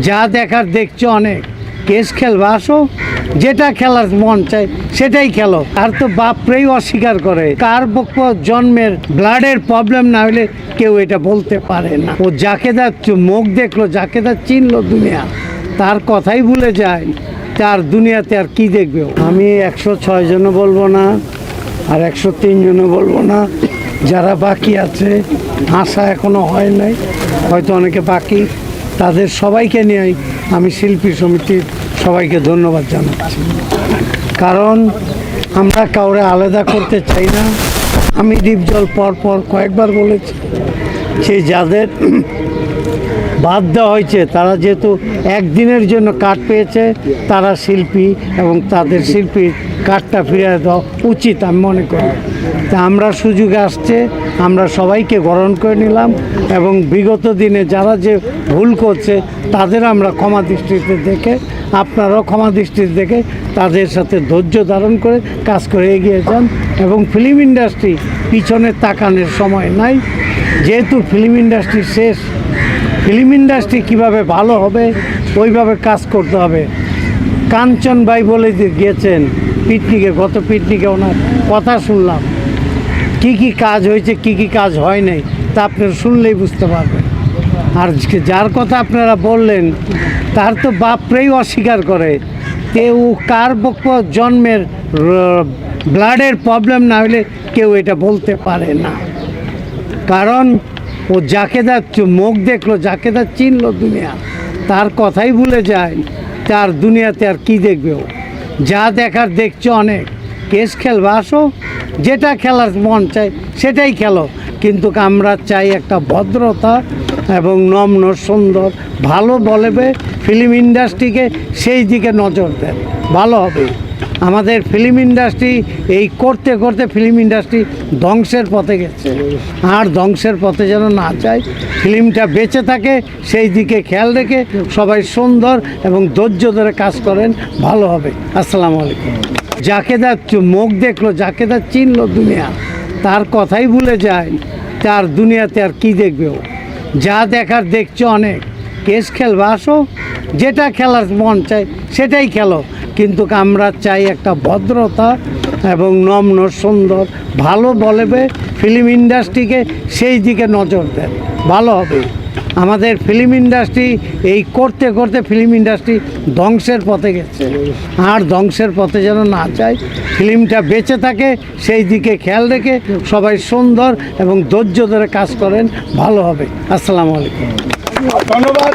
যা দেখার দেখছ অনেক। কেস খেলবা, আসো। যেটা খেলার মন চায়, সেটাই খেলো। আর তো বাপরেই অস্বীকার করে। কার পক্ষ জন্মের ব্লাডের প্রবলেম না হলে কেউ এটা বলতে পারে না। ও যাকে তার মুখ দেখল, যাকে তার চিনলো দুনিয়া, তার কথাই ভুলে যায়। তার দুনিয়াতে আর কি দেখবে আমি একশো ছয় জনও বলব না, আর একশো তিন জনও বলব না। যারা বাকি আছে, আশা এখনও হয় নাই। হয়তো অনেকে বাকি তাদের সবাইকে নিয়ে আমি শিল্পী সমিতির সবাইকে ধন্যবাদ জানাচ্ছি। কারণ আমরা কাউরে আলাদা করতে চাই না। আমি ডিপজল পর কয়েকবার বলেছি সেই যাদের বাদ দেওয়া হয়েছে। তারা যেহেতু একদিনের জন্য কাঠ পেয়েছে, তারা শিল্পী এবং তাদের শিল্পীর কাঠটা ফিরিয়ে দেওয়া উচিত আমি মনে করি। তা আমরা সুযোগে আসছে, আমরা সবাইকে গ্রহণ করে নিলাম এবং বিগত দিনে যারা যে ভুল করছে, তাদের আমরা ক্ষমা দৃষ্টিতে দেখে, আপনারাও ক্ষমা দৃষ্টিতে দেখে তাদের সাথে ধৈর্য ধারণ করে কাজ করে এগিয়ে যান এবং ফিল্ম ইন্ডাস্ট্রি পিছনে তাকানোর সময় নাই। যেহেতু ফিল্ম ইন্ডাস্ট্রি শেষ ফিল্ম ইন্ডাস্ট্রি কীভাবে ভালো হবে, ওইভাবে কাজ করতে হবে। কাঞ্চন ভাই বলে গিয়েছেন পিকনিকে, গত পিকনিকে ওনার কথা শুনলাম। কি কি কাজ হয়েছে, কি কি কাজ হয় নাই, তা আপনারা শুনলেই বুঝতে পারবেন। আর যার কথা আপনারা বললেন, তার তো বাপরেই অস্বীকার করে। কেউ কার পক্ষ জন্মের ব্লাডের প্রবলেম না হলে কেউ এটা বলতে পারে না। কারণ ও যাকে তার মুখ দেখল, যাকে তার চিনলো দুনিয়া, তার কথাই ভুলে যায়, তার দুনিয়াতে আর কি দেখবে ও? যা দেখার দেখছ অনেক। কেস খেলবে, আসো। যেটা খেলার মন চায়, সেটাই খেলো। কিন্তু আমরা চাই একটা ভদ্রতা এবং নম্ন, সুন্দর, ভালো বলবে ফিল্ম ইন্ডাস্ট্রিকে সেই দিকে নজর দেন। ভালো হবে। আমাদের ফিল্ম ইন্ডাস্ট্রি এই করতে করতে ফিল্ম ইন্ডাস্ট্রি ধ্বংসের পথে গেছে। আর ধ্বংসের পথে যেন না যায় ফিল্মটা বেঁচে থাকে, সেই দিকে খেয়াল রেখে সবাই সুন্দর এবং ধৈর্য ধরে কাজ করেন, ভালো হবে। আসসালামু আলাইকুম। যাকে তার মুখ দেখল যাকে তার চিনলো দুনিয়া। তার কথাই ভুলে যায়, তার দুনিয়াতে আর কি দেখবে ও? যা দেখার দেখছ অনেক। কেস খেলবা, আসো। যেটা খেলার মন চায়, সেটাই খেলো। কিন্তু আমরা চাই একটা ভদ্রতা এবং নম্র, সুন্দর, ভালো বলবে ফিল্ম ইন্ডাস্ট্রিকে সেই দিকে নজর দেন। ভালো হবে। আমাদের ফিল্ম ইন্ডাস্ট্রি এই করতে করতে ফিল্ম ইন্ডাস্ট্রি ধ্বংসের পথে গেছে। আর ধ্বংসের পথে যেন না যায় ফিল্মটা বেঁচে থাকে, সেই দিকে খেয়াল রেখে সবাই সুন্দর এবং ধৈর্য ধরে কাজ করেন, ভালো হবে। আসসালামু আলাইকুম। ধন্যবাদ।